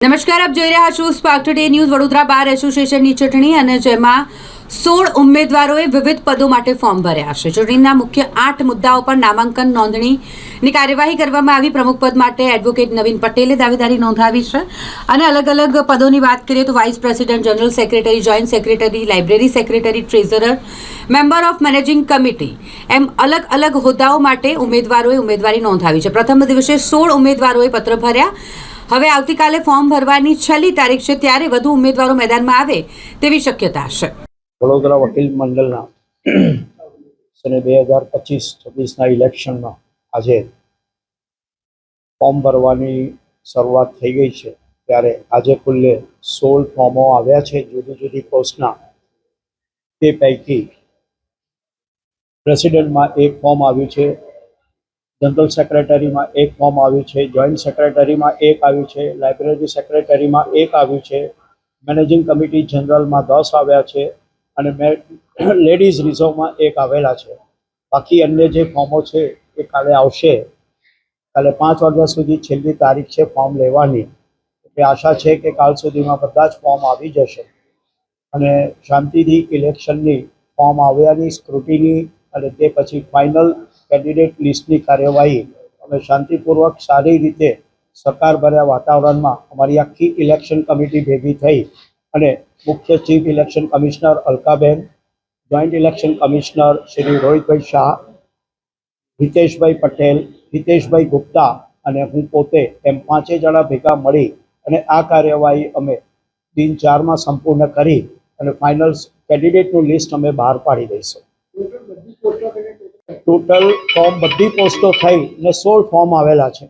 નમસ્કાર, આપ જોઈ રહ્યા છો Spark Today News Vadodara bar એસોસિએશનની ચૂંટણી અને જેમાં સોળ ઉમેદવારોએ વિવિધ પદો માટે ફોર્મ ભર્યા છે. ચૂંટણીના મુખ્ય આઠ મુદ્દાઓ પર નામાંકન નોંધણીની કાર્યવાહી કરવામાં આવી. પ્રમુખ પદ માટે એડવોકેટ નવીન પટેલે દાવેદારી નોંધાવી છે. અને અલગ અલગ પદોની વાત કરીએ તો vice president general secretary joint secretary library secretary treasurer member of managing committee એમ અલગ અલગ હોદ્દાઓ માટે ઉમેદવારોએ ઉમેદવારી નોંધાવી છે. પ્રથમ દિવસે સોળ ઉમેદવારોએ પત્ર ભર્યા. હવે આવતીકાલે ફોર્મ ભરવાની છેલ્લી તારીખ છે ત્યારે વધુ ઉમેદવારો મેદાનમાં આવે તેવી શક્યતા છે. વડોદરા વકીલ મંડળના બે હજાર પચીસ છવ્વીસના ઇલેક્શનમાં આજે ફોર્મ ભરવાની શરૂઆત થઈ ગઈ છે. ત્યારે આજે કુલ્લે સોળ ફોર્મો આવ્યા છે. જુદી જુદી પોસ્ટના તે પૈકી પ્રેસિડેન્ટમાં એક ફોર્મ આવ્યું છે. જનરલ સેક્રેટરીમાં એક ફોર્મ આવ્યું છે, જોઈન્ટ સેક્રેટરીમાં એક આવ્યું છે, લાઇબ્રેરી સેક્રેટરીમાં એક આવ્યું છે, મેનેજિંગ કમિટી જનરલમાં દસ આવ્યા છે અને મે, લેડીઝ રિઝર્વમાં એક આવેલા છે. બાકી અન્ય જે ફોર્મો છે એ કાલે આવશે. કાલે પાંચ વાગ્યા સુધી છેલ્લી તારીખ છે ફોર્મ લેવાની. એટલે આશા છે કે કાલ સુધીમાં બધા જ ફોર્મ આવી જશે. અને શાંતિથી ઇલેક્શનની ફોર્મ આવ્યાની, સ્ક્રુટીની અને તે પછી ફાઇનલ કેન્ડિડેટ લિસ્ટની કાર્યવાહી અમે શાંતિપૂર્વક સારી રીતે સકારભર્યા વાતાવરણમાં અમારી આખી ઇલેક્શન કમિટી ભેગી થઈ અને મુખ્ય chief election commissioner Alkaben, joint election commissioner Shri Rohitbhai Shah, Hiteshbhai Patel, Hiteshbhai Gupta અને હું પોતે એમ પાંચે જણા ભેગા મળી અને આ કાર્યવાહી અમે દિન ચારમાં સંપૂર્ણ કરી અને ફાઇનલ કેન્ડિડેટનું લિસ્ટ અમે બહાર પાડી દઈશું. ટોટલ ફોર્મ બધી પોસ્ટો થઈ ને સોળ ફોર્મ આવેલા છે.